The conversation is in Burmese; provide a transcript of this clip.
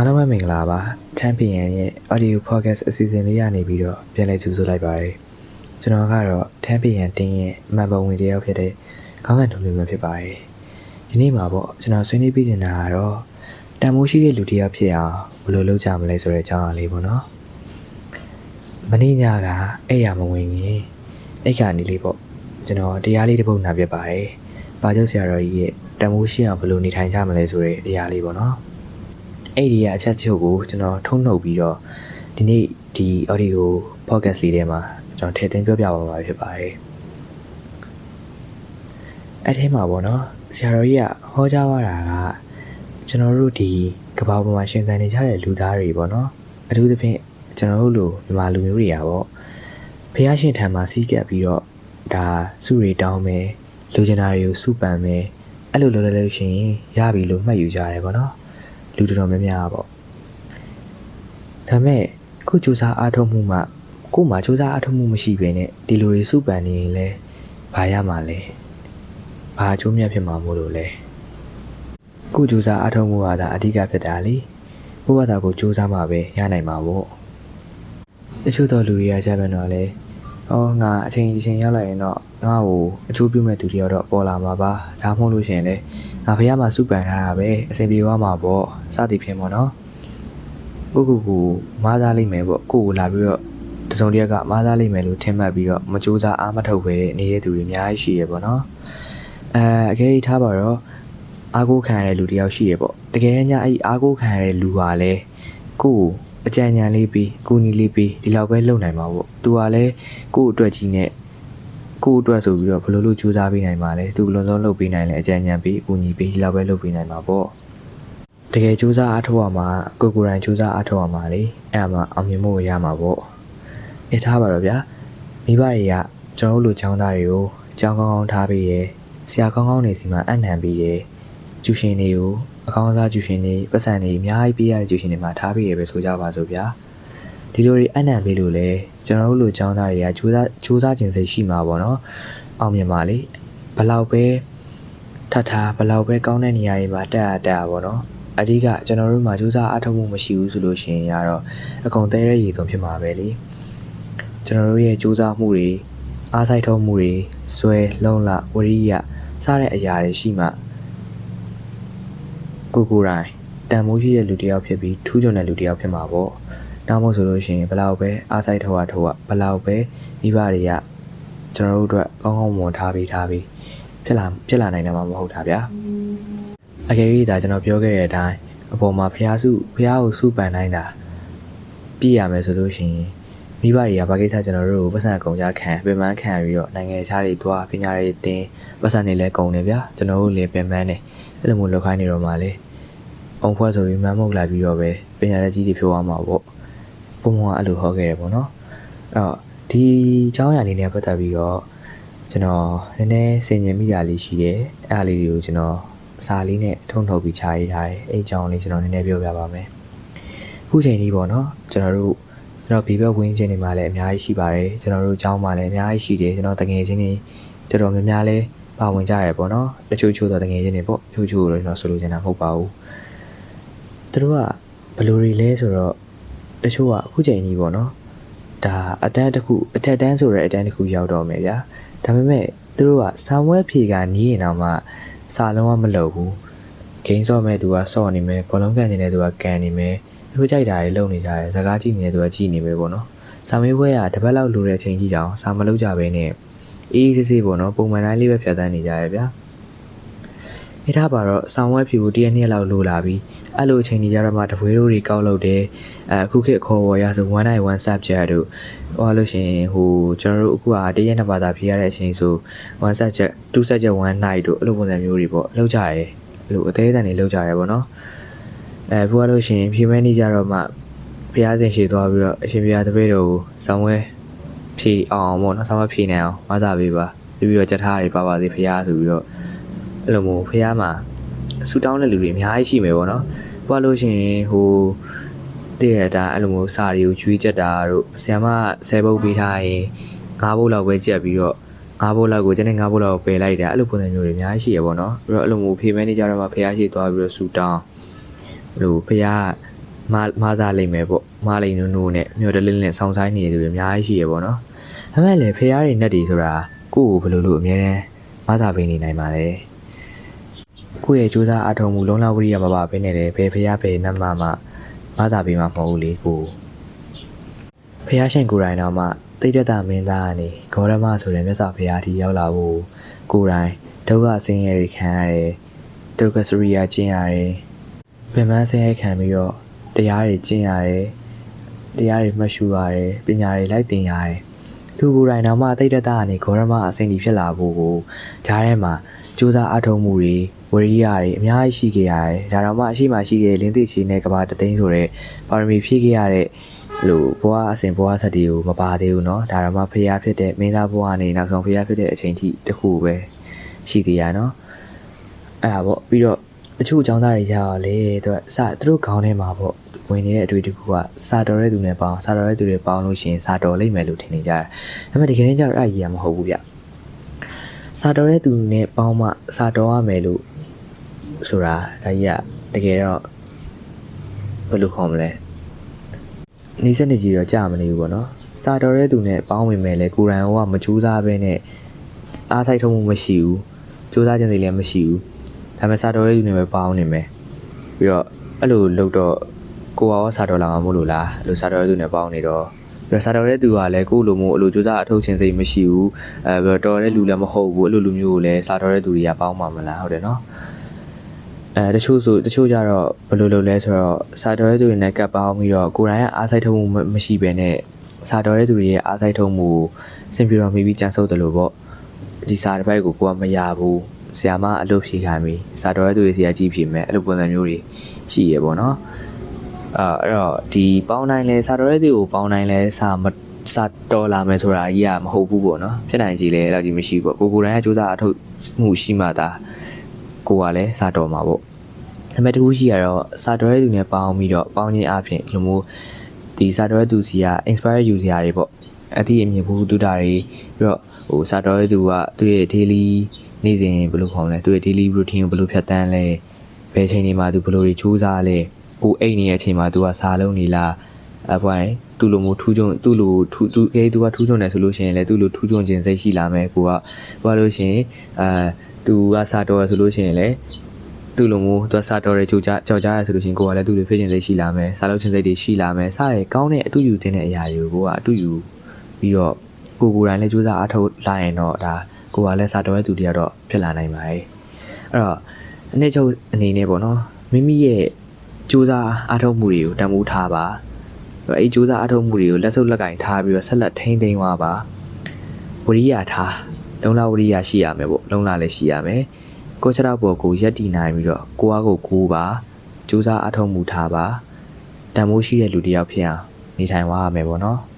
အားလုံးပဲမင်္ဂလာပါ 10pm ရဲ့ audio podcast အစီအစဉ်လေးရနေပြီးတော့ပြန်လည်ကြိုဆိုလိုက်ပါရစေကျွန်တော်ကတော့ 10pm တင်းရဲ့မှန်ပုံဝင်တယောက်ဖြစ်တဲ့ခေါင်းကန်ထုံလူမျိုးဖြစ်ပါတယ်ဒီနေ့မှာပေါ့ကျွန်တော်ဆွေးနွေးပြချင်တာကတော့တန်မိုးရှိတဲ့လူတစ်ယောက်ဖြစ်အောင်ဘယ်လိုလုပ်ကြမလဲဆိုတဲ့အကြောင်းအရာလေးပေါ့နော်မင်းညကအဲ့ရမဝင်ရင်အဲ့ကနေလေးပေါ့ကျွန်တော်တရားလေးတစ်ပုဒ်နာပြပါတယ်ပါကျုပ်ဆရာတော်ကြီးရဲ့တန်မိုးရှိအောင်ဘယ်လိုနေထိုင်ကြမလဲဆိုတဲ့တရားလေးပေါ့နော် အဲ့ဒီကအချက်ချုပ်ကိုကျွန်တော်ထုံနှုတ်ပြီးတော့ဒီနေ့ဒီ audio podcast လေးထဲမှာကျွန်တော်ထည့်သွင်းပြောပြပါမှာဖြစ်ပါတယ်အဲ့ထဲမှာပေါ့နော်ဆရာတော်ကြီးကဟောကြားသွားတာကကျွန်တော်တို့ဒီကဘာပေါ်မှာရှင်သန်နေကြတဲ့လူသားတွေပေါ့နော်အထူးသဖြင့်ကျွန်တော်တို့လိုမြန်မာလူမျိုးတွေကပေါ့ဖះရှင်ထံမှာစီးကပ်ပြီးတော့ဒါစုတွေတောင်းမယ်လူကျင်တာတွေကိုစုပန်မယ်အဲ့လိုလုပ်လိုက်လို့ရှိရင်ရပြီလို့မှတ်ယူကြရတယ်ပေါ့နော် လူတော်တော်များများပေါ့ဒါပေမဲ့ခုစူးစမ်းအားထုတ်မှုမှကို့မှာစူးစမ်းအားထုတ်မှုမရှိဘဲနဲ့ဒီလိုတွေစုပန်နေရင်လဲဘာရမှာလဲဘာအကျိုးမြတ်ဖြစ်မှာမို့လို့လဲကို့စူးစမ်းအားထုတ်မှုကဒါအဓိကဖြစ်တာလေကိုယ့်ဘာသာကိုစူးစမ်းမှပဲရနိုင်မှာပေါ့တချို့တော်လူတွေကကြပြန်တော့လဲဟောငါအချိန်အချိန်ရောက်လာရင်တော့ငါ့ကိုအချိုးပြုမဲ့သူတွေတော့ပေါ်လာမှာပါဒါမှမဟုတ်လို့ရှိရင်လည်းငါဖះမှာစုပန်ထားတာပဲအဆင်ပြေသွားမှာပေါ့စသည်ဖြင့်ပေါ့နော်ကိုကိုကိုမားသားလိမ့်မယ်ပေါ့ကိုကိုလာပြီးတော့တစုံတစ်ယောက်ကမားသားလိမ့်မယ်လို့ထင်မှတ်ပြီးတော့မကြိုးစားအားမထုတ်ပဲနေတဲ့သူတွေအများကြီးရှိရပေါ့နော်အဲအကယ်၍ထားပါတော့အားကိုးခံရတဲ့လူတစ်ယောက်ရှိရပေါ့တကယ်တမ်းကျအဲ့ဒီအားကိုးခံရတဲ့လူဟာလည်းကိုကိုအကြံဉာဏ်လေးပြီးကူညီလေးပြီးဒီလောက်ပဲလုပ်နိုင်မှာပေါ့သူကလည်းကို့အတွက်ကြီးနဲ့ ကိုယ့်အတွက်ဆိုပြီးတော့ဘယ်လိုလုပ်ကြိုးစားပေးနိုင်မှာလဲသူဘယ်လိုလုပ်လုပ်ပေးနိုင်လဲအကြံဉာဏ်ပေးအကူအညီပေးဒီလောက်ပဲလုပ်ပေးနိုင်မှာပေါ့တကယ်ကြိုးစားအားထုတ်ရမှာကိုကိုယ်တိုင်ကြိုးစားအားထုတ်ရမှာလေအဲ့ဒါမှအောင်မြင်မှုရမှာပေါ့အေးထားပါတော့ဗျာမိဘတွေကကျွန်တော်တို့လူចောင်းသားတွေကိုကြောင်းကောင်းကောင်းထားပေးရဲဆရာကောင်းကောင်းနေစီမှာအနံပေးရဲကျူရှင်တွေကိုအကောင်းစားကျူရှင်တွေပတ်စံတွေအများကြီးပေးရတဲ့ကျူရှင်တွေမှာထားပေးရပဲဆိုကြပါစို့ဗျာဒီလိုတွေအနံပေးလို့လဲ ကျွန်တော်တို့လိုចောင်းသားတွေကစူးစမ်းစူးစမ်းခြင်းစိတ်ရှိမှာပေါ့နော်အောင်မြင်ပါလေဘလောက်ပဲထပ်ထားဘလောက်ပဲကောင်းတဲ့နေရာတွေမှာတက်ရတက်ရပေါ့နော်အဓိကကျွန်တော်တို့မှာစူးစမ်းအထောက်မှုမရှိဘူးဆိုလို့ရှိရင်ရတော့အကုန်တဲရဲရည်သွန်းဖြစ်မှာပဲလေကျွန်တော်တို့ရဲ့စူးစမ်းမှုတွေအားစိုက်ထုတ်မှုတွေဆွဲလုံလဝရိယစတဲ့အရာတွေရှိမှကိုကိုယ်တိုင်တန်မိုးရှိတဲ့လူတစ်ယောက်ဖြစ်ပြီးထူးချွန်တဲ့လူတစ်ယောက်ဖြစ်မှာပေါ့ နောက်မို့ဆိုလို့ရှိရင်ဘလောက်ပဲအားစိုက်ထောက်ရထောက်ရဘလောက်ပဲမိဘတွေကကျွန်တော်တို့အတွက်ကောင်းကောင်းမွန်ထားပြီးထားပြီးဖြစ်လာဖြစ်လာနိုင်တယ်မှာမဟုတ်တာဗျာအကယ်၍ဒါကျွန်တော်ပြောခဲ့တဲ့အတိုင်းအပေါ်မှာဖះစုဖះကိုစုပန်နိုင်တာပြည့်ရမယ်ဆိုလို့ရှိရင်မိဘတွေကဘာကိစ္စကျွန်တော်တို့ကိုပတ်စံအကုန်ရခံပြန်မှန်းခံပြီးတော့နိုင်ငံခြားတွေသွားပညာတွေတင်ပတ်စံတွေလည်းကုန်တယ်ဗျာကျွန်တော်တို့လည်းပြန်မှန်းတယ်အဲ့လိုမျိုးလောက်ခိုင်းနေတော့မှလေအောင်ဖွဲ့ဆိုပြီးမမ်းမုတ်လာပြီးတော့ပဲပညာရေးကြီးတွေဖြိုးသွားမှာပေါ့ ပုံမှန်အဲ့လိုဟောခဲ့တယ်ပေါ့နော်အဲ့တော့ဒီအကြောင်းအရာလေးနဲ့ပတ်သက်ပြီးတော့ကျွန်တော်နည်းနည်းဆင်ញင်မိတာလေးရှိတယ်အဲ့ဒါလေးတွေကိုကျွန်တော်စာလေးနဲ့ထုံထုတ်ပြီးခြာရေးထားတယ်အဲ့အကြောင်းလေးကျွန်တော်နည်းနည်းပြောပြပါမယ်ခုချိန်นี้ပေါ့နော်ကျွန်တော်တို့ကျွန်တော်ဘေဘက်ဝင်းချင်းတွေမှာလည်းအများကြီးရှိပါတယ်ကျွန်တော်တို့အကြောင်းမှာလည်းအများကြီးရှိတယ်ကျွန်တော်တငယ်ချင်းတွေတော်တော်များများလည်းပါဝင်ကြရပေါ့နော်တချို့ချို့တော့တငယ်ချင်းတွေပေါ့ချို့ချို့တော့ကျွန်တော်ဆိုလိုချင်တာမဟုတ်ပါဘူးသူတို့ကဘယ်လိုတွေလဲဆိုတော့ တချို့ကအခုချိန်ကြီးပေါ့နော်ဒါအတန်းတစ်ခုအထက်တန်းဆိုတဲ့အတန်းတစ်ခုရောက်တော့မယ်ဗျာဒါပေမဲ့သူတို့ကဆံဝဲဖြေကနီးရင်တော့မှစာလုံးဝမလုပ်ဘူးဂိမ်းဆော့မဲ့သူကဆော့နေမယ်ဘောလုံးကန်နေတဲ့သူကကန်နေမယ်သူကြိုက်တာတွေလုပ်နေကြတယ်စကားကြည့်နေတဲ့သူကကြည့်နေပဲပေါ့နော်စာမေးပွဲကတစ်ပတ်လောက်လိုတဲ့အချိန်ကြီးတောင်စာမလုပ်ကြဘဲနဲ့အေးအေးဆေးဆေးပေါ့နော်ပုံမှန်တိုင်းလေးပဲဖြတ်သန်းနေကြရဗျာ အဲဒါပါတော့ဆောင်းဝဲဖြူတရက်နှစ်လောက်လိုလာပြီးအဲ့လိုအချိန်ကြီးကြတော့မှတပွဲတို့တွေကောက်လုပ်တယ်အဲအခုခေတ်ခေါ်ဝေါ်ရဆို1 night 1 subject တို့ဟောလို့ရှိရင်ဟိုကျွန်တော်တို့အခုကတရက်နှစ်ပါးသာဖြေရတဲ့အချိန်ဆို1 subject 2 subject 1 night တို့အဲ့လိုပုံစံမျိုးတွေပေါ့လောက်ကြရဲအဲ့လိုအသေးအတန်တွေလောက်ကြရဲပေါ့နော်အဲပြောရလို့ရှိရင်ဖြေမဲနေကြတော့မှဖျားစင်ရှည်သွားပြီးတော့အရှင်ဖျားတပည့်တော်ကိုဆောင်းဝဲဖြေအောင်ပေါ့နော်ဆောင်းဝဲဖြေနေအောင်မသာပေးပါပြီးပြီးတော့ကြက်ထားတွေပါပါသေးဖျားဆိုပြီးတော့ အဲ့လိုမျိုးဖျားမှာဆူတောင်းတဲ့လူတွေအများကြီးရှိမယ်ပေါ့နော်ပြောလို့ရှိရင်ဟိုတည့်ရတာအဲ့လိုမျိုးစာတွေကိုကျွေးချက်တာတို့ဆ iam မ10ဘုတ်ပေးထားရင်9ဘုတ်လောက်ပဲကြက်ပြီးတော့9ဘုတ်လောက်ကိုကျန်တဲ့9ဘုတ်လောက်ကိုပယ်လိုက်တာအဲ့လိုပုံစံမျိုးတွေအများကြီးရှိရပေါ့နော်ပြီးတော့အဲ့လိုမျိုးဖေမန်နေကြတော့မှဖះရှိသွားပြီးတော့ဆူတောင်းအဲ့လိုဖះမမစားလိမ့်မယ်ပေါ့မလိမ့်နုံနုံနဲ့မျောတလင်းလင်းဆောင်းဆိုင်နေတဲ့သူတွေအများကြီးရှိရပေါ့နော်အမှန်လေဖះတွေနဲ့တွေဆိုတာကိုယ့်ကိုဘယ်လိုလုပ်အများတန်းမစားပေးနေနိုင်ပါလဲ ကိုယ့်ရဲ့စူးစမ်းအထောက်မှုလုံးလဝရိယမပါဘဲနဲ့လေဘယ်ဖះဘယ်နတ်မှမှမစားပေးမှာမဟုတ်ဘူးလေကိုဖះရှင်ကိုယ်တိုင်တော့မှတိတ်တတမင်းသားကနေဂေါရမဆိုတဲ့မြတ်စွာဘုရားထီရောက်လာဖို့ကိုယ်တိုင်ဒုက္ခဆင်းရဲတွေခံရတယ်ဒုက္ခစရိယာကျင့်ရတယ်ပင်ပန်းဆင်းရဲခံပြီးတော့တရားတွေကျင့်ရတယ်တရားတွေမှတ်ရှုရတယ်ပညာတွေလိုက်သင်ရတယ်သူကိုယ်တိုင်တော့မှတိတ်တတကနေဂေါရမအစဉ်ဒီဖြစ်လာဖို့ကိုဂျားထဲမှာ စူးစမ်းအထောက်မှုတွေဝရိယတွေအများကြီးရှိခဲ့ရတယ်ဒါတော့မှအရှိမှရှိခဲ့လင်းသိချီနဲ့ကဘာတသိန်းဆိုတဲ့ပါရမီဖြည့်ခဲ့ရတဲ့ လို့ဘွားအစဉ်ဘွားဆက်တီကိုမပါသေးဘူးเนาะဒါတော့မှဖျားဖြစ်တဲ့မင်းသားဘွားကနေနောက်ဆုံးဖျားဖြစ်တဲ့အချိန်ထိတခုပဲရှိသေးရเนาะအဲ့ဒါပေါ့ပြီးတော့တချို့ចောင်းသားတွေကြာတော့လေသူကစသူတို့ခေါင်းထဲမှာပေါ့ဝင်နေတဲ့အတွေ့အကြုံကစာတော်တဲ့သူနဲ့ပေါင်းစာတော်တဲ့သူတွေပေါင်းလို့ရှိရင်စာတော်လိမ့်မယ်လို့ထင်နေကြတယ်ဒါပေမဲ့ဒီကနေ့ကျတော့အဲ့ကြီးကမဟုတ်ဘူးဗျ စာတော်တဲ့သူနဲ့ပေါင်းမှစာတော်ရမယ်လို့ဆိုတာဒါကြီးကတကယ်တော့ဘယ်လိုခေါ်မလဲနီးစက်နေကြီးတော့ကြာမနေဘူးပေါ့နော်စာတော်တဲ့သူနဲ့ပေါင်းဝင်မယ်လဲကိုရန်ဟိုကမကြိုးစားဘဲနဲ့အားဆိုင်ထုံးမှုမရှိဘူးကြိုးစားခြင်းစိတ်လည်းမရှိဘူးဒါပေမဲ့စာတော်တဲ့သူနဲ့ပဲပေါင်းနေမယ်ပြီးတော့အဲ့လိုလုပ်တော့ကိုရောစာတော်လာမှာမို့လို့လားအဲ့လိုစာတော်တဲ့သူနဲ့ပေါင်းနေတော့ ပြီးတော့စာတော်တဲ့သူကလည်းကိုလိုမျိုးအဲ့လိုကြိုးစားအထုတ်ခြင်းစိတ်မရှိဘူးအဲပြီးတော့တော်တဲ့လူလည်းမဟုတ်ဘူးအဲ့လိုလူမျိုးကိုလည်းစာတော်တဲ့သူတွေကပေါင်းမှာမလားဟုတ်တယ်နော်အဲတချို့ဆိုတချို့ကြတော့ဘယ်လိုလုပ်လဲဆိုတော့စာတော်ရဲ့သူတွေနဲ့ကပ်ပေါင်းပြီးတော့ကိုယ်တိုင်ကအားစိုက်ထုံးမှုမမရှိဘဲနဲ့စာတော်ရဲ့သူတွေရဲ့အားစိုက်ထုံးမှုကိုစင်ပြတော်မိပြီးကြံဆုပ်တယ်လို့ပေါ့ဒီစာတစ်ပိုက်ကိုကိုကမရဘူးဆရာမအလုပ်ဖြေခိုင်းပြီးစာတော်ရဲ့သူတွေစီကကြည့်ဖြေမယ်အဲ့လိုပုံစံမျိုးတွေရှိရပေါ့နော် အာအဲ့တော့ဒီပေါင်းတိုင်းလဲစာတော်ရဲ့သူကိုပေါင်းတိုင်းလဲစာမစာတော်လာမယ်ဆိုတာကြီးကမဟုတ်ဘူးပေါ့နော်ဖြစ်နိုင်ကြီးလဲအဲ့လိုကြီးမရှိဘူးပေါ့ကိုကိုယ်တိုင်ကစူးစမ်းအထုတ်မှုရှိမှသာကိုကလည်းစာတော်မှာပေါ့နံပါတ်2ရှိရတော့စာတော်ရဲ့သူနဲ့ပေါင်းပြီးတော့ပေါင်းခြင်းအပြင်ဒီလိုမျိုးဒီစာတော်ရဲ့သူစီက inspire ယူစရာတွေပေါ့အသည့်အမြင်ဘူးတူတာတွေပြီးတော့ဟိုစာတော်ရဲ့သူကသူ့ရဲ့ daily နေ့စဉ်ဘယ်လိုခေါ်မလဲသူ့ရဲ့ daily routine ကိုဘယ်လိုဖြတ်တန်းလဲဘယ်ချိန်တွေမှာသူဘယ်လိုတွေစူးစမ်းလဲ ကိုအိတ်နေတဲ့အချိန်မှာသူကစာလုံးနေလားအပွိုင်းသူ့လိုမျိုးထူးချွန်သူ့လိုထူးသူအဲသူကထူးချွန်တယ်ဆိုလို့ရှိရင်လည်းသူ့လိုထူးချွန်ခြင်းစိတ်ရှိလာမယ်ကိုကဘာလို့ရှိရင်အဲသူကစာတော်ရဆိုလို့ရှိရင်လည်းသူ့လိုမျိုးသူစာတော်ရဲကြိုကြကြော်ကြရဆိုလို့ရှိရင်ကိုကလည်းသူ့လိုဖြစ်ခြင်းစိတ်ရှိလာမယ်စားလို့ခြင်းစိတ်တွေရှိလာမယ်စားရကောင်းတဲ့အတူယူတဲ့အရာတွေကိုကိုကအတူယူပြီးတော့ကိုကိုယ်တိုင်လည်းစူးစမ်းအားထုတ်လာရင်တော့ဒါကိုကလည်းစာတော်ရဲ့သူတယောက်တော့ဖြစ်လာနိုင်ပါတယ်အဲ့တော့အနည်းချုပ်အနေနဲ့ပေါ့နော်မိမိရဲ့ စူးစမ်းအားထုတ်မှုတွေကိုတန်ဖိုးထားပါအဲ့ဒီစူးစမ်းအားထုတ်မှုတွေကိုလက်စုပ်လက်ကင်ထားပြီးတော့ဆက်လက်ထိန်းသိမ်းသွားပါဝရိယထားလုံလဝရိယရှိရမယ်ပေါ့လုံလလည်းရှိရမယ်ကိုချတော့ပေါ်ကိုရက်တည်နိုင်ပြီးတော့ကိုအားကိုကိုးပါစူးစမ်းအထောက်မှုထားပါတန်မိုးရှိတဲ့လူတစ်ယောက်ဖြစ်အောင်နေထိုင်သွားရမယ်ပေါ့နော်။